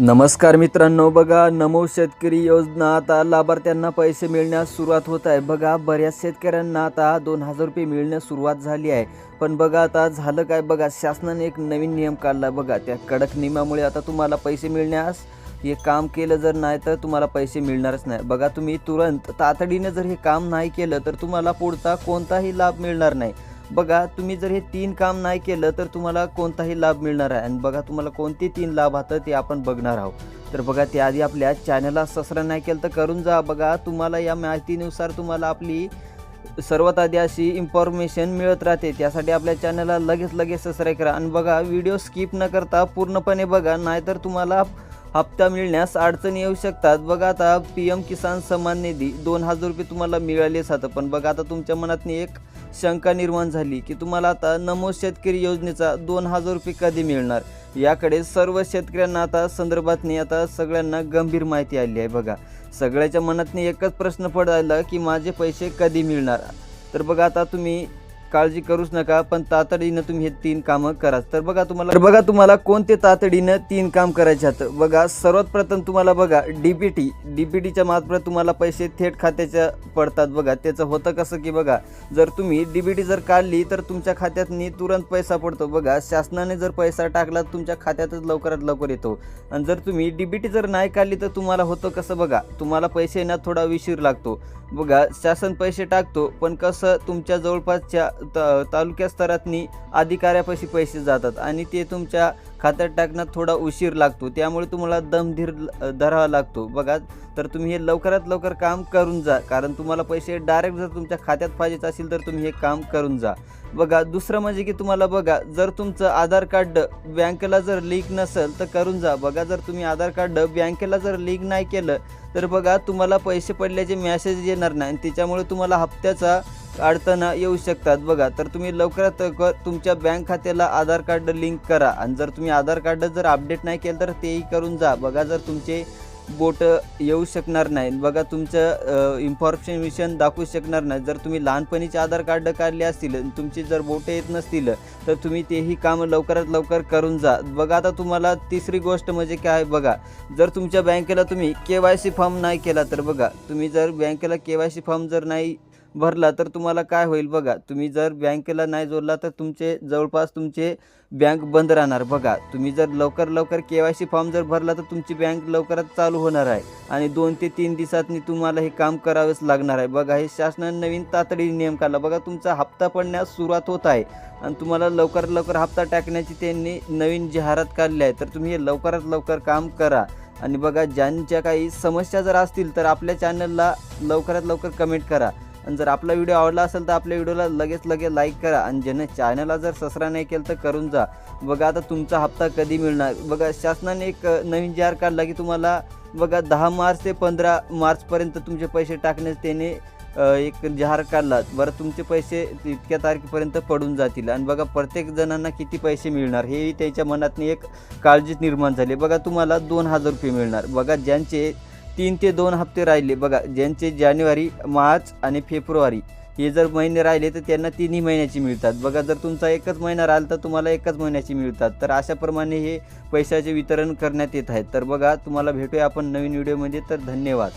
नमस्कार मित्रांनो बघा नमो शेतकरी योजना. आता लाभार्थ्यांना पैसे मिळण्यास सुरुवात होत आहे. बघा बऱ्याच शेतकऱ्यांना आता दोन हजार रुपये मिळण्यास सुरुवात झाली आहे. पण बघा आता झालं काय? बघा शासनाने एक नवीन नियम काढला बघा त्या कडक नियमामुळे आता तुम्हाला पैसे मिळण्यास हे काम केलं जर नाही तर तुम्हाला पैसे मिळणारच नाही. बघा तुम्ही तुरंत तातडीने जर हे काम नाही केलं तर तुम्हाला पुढचा कोणताही लाभ मिळणार नाही. बघा तुम्ही जर हे तीन काम नाही केलं तर तुम्हाला कोणताही लाभ मिळणार आहे. आणि बघा तुम्हाला कोणते तीन लाभ हातात ते आपण बघणार आहोत. तर बघा त्याआधी आपल्या चॅनलला सबस्क्राईब नाही केलं तर करून जा. बघा तुम्हाला या माहितीनुसार तुम्हाला आपली सर्वात आधी अशी इन्फॉर्मेशन मिळत राहते. त्यासाठी आपल्या चॅनलला लगेच लगेच सबस्क्राईब करा. आणि बघा व्हिडिओ स्किप न करता पूर्णपणे बघा नाहीतर तुम्हाला हप्ता मिळण्यास अडचणी येऊ शकतात. बघा आता पी एम किसान सन्मान निधी दोन हजार रुपये तुम्हाला मिळालेच आता पण बघा आता तुमच्या मनातनी एक शंका निर्माण झाली की तुम्हाला आता नमो शेतकरी योजनेचा दोन हजार रुपये कधी मिळणार? याकडे सर्व शेतकऱ्यांना आता संदर्भातनी आता सगळ्यांना गंभीर माहिती आली आहे बघा. सगळ्याच्या मनातनी एकच प्रश्न पडायला की माझे पैसे कधी मिळणार? तर बघा आता तुम्ही काळजी करूच नका पण तातडीनं तुम्ही हे तीन कामं करा. तर बघा तुम्हाला तर बघा तुम्हाला कोणते तातडीनं तीन काम करायचे आहेत. बघा सर्वात प्रथम तुम्हाला बघा D P T D P टीच्या मार्फत तुम्हाला पैसे थेट खात्याच्या पडतात बघा. त्याचं होतं कसं की बघा जर तुम्ही डी पी टी जर काढली तर तुमच्या खात्यातनी तुरंत पैसा पडतो. बघा शासनाने जर पैसा टाकला तुमच्या खात्यातच लवकरात लवकर येतो. आणि जर तुम्ही डी पी टी जर नाही काढली तर तुम्हाला होतं कसं बघा तुम्हाला पैसे येण्यात थोडा विशीर लागतो. बघा शासन पैसे टाकतो पण कसं तुमच्या जवळपासच्या त तालुक्या स्तरातनी अधिकाऱ्यापाशी पैसे जातात आणि ते तुमच्या खात्यात टाकण्यात थोडा उशीर लागतो. त्यामुळे तुम्हाला दमधीर धरावा लागतो. बघा तर तुम्ही हे लवकरात लवकर काम करून जा. कारण तुम्हाला पैसे डायरेक्ट जर तुमच्या खात्यात पाहिजेच असेल तर तुम्ही हे काम करून जा. बघा दुसरं म्हणजे की तुम्हाला बघा जर तुमचं आधार कार्ड बँकेला जर लिंक नसेल तर करून जा. बघा जर तुम्ही आधार कार्ड बँकेला जर लिंक नाही केलं तर बघा तुम्हाला पैसे पडल्याचे मॅसेज येणार नाही आणि त्याच्यामुळे तुम्हाला हप्त्याचा अडचण येऊ शकतात. बघा तर तुम्ही लवकरात लवकर तुमच्या बँक खात्याला आधार कार्ड लिंक करा. आणि जर तुम्ही आधार कार्ड जर अपडेट नाही केलं तर तेही करून जा. बघा जर तुमचे बोट येऊ शकणार नाही. बघा तुमचं इन्फॉर्मेशन दाखवू शकणार नाही. जर तुम्ही लहानपणीचे आधार कार्ड काढले असतील आणि तुमची जर बोटं येत नसतील तर तुम्ही तेही कामं लवकरात लवकर करून जा. बघा आता तुम्हाला तिसरी गोष्ट म्हणजे काय? बघा जर तुमच्या बँकेला तुम्ही के वाय सी फॉर्म नाही केला तर बघा तुम्ही जर बँकेला के वाय सी फॉर्म जर नाही भरला तर तुम्हाला काय होईल बघा तुम्ही जर बँकेला नाही जोडला तर तुमचे जवळपास तुमचे बँक बंद राहणार. बघा तुम्ही जर लवकर लवकर के वाय सी फॉर्म जर भरला तर तुमची बँक लवकरात चालू होणार आहे आणि दोन ते तीन दिवसातनी तुम्हाला हे काम करावंच लागणार आहे. बघा हे शासनाने नवीन तातडीने नियम काढला. बघा तुमचा हप्ता पडण्यास सुरुवात होत आहे आणि तुम्हाला लवकर लवकर हप्ता टाकण्याची त्यांनी नवीन जाहिरात काढली आहे. तर तुम्ही हे लवकरात लवकर काम करा आणि बघा ज्यांच्या काही समस्या जर असतील तर आपल्या चॅनलला लवकरात लवकर कमेंट करा. आणि जर आपला व्हिडिओ आवडला असेल तर आपल्या व्हिडिओला लगेच लगेच लाईक करा. आणि ज्याने चॅनलला जर सबस्क्राईब नाही केलं तर करून जा. बघा आता तुमचा हप्ता कधी मिळणार? बघा शासनाने एक नवीन जाहीर काढला की तुम्हाला बघा दहा मार्च ते पंधरा मार्चपर्यंत तुमचे पैसे टाकण्यास त्याने एक जहार काढला. बरं तुमचे पैसे इतक्या तारखेपर्यंत पडून जातील. आणि बघा प्रत्येक जणांना किती पैसे मिळणार? हेही त्याच्या मनातनी एक काळजी निर्माण झाली. बघा तुम्हाला दोन हजार रुपये मिळणार. बघा ज्यांचे तीन ते दोन हप्ते राहिले. बघा ज्यांचे जानेवारी मार्च आणि फेब्रुवारी हे जर महिने राहिले तर त्यांना तिन्ही महिन्याची मिळतात. बघा जर तुमचा एकच महिना राहिला तर तुम्हाला एकच महिन्याची मिळतात. तर अशाप्रमाणे हे पैशाचे वितरण करण्यात येत आहे. तर बघा तुम्हाला भेटूया आपण नवीन व्हिडिओमध्ये तर धन्यवाद.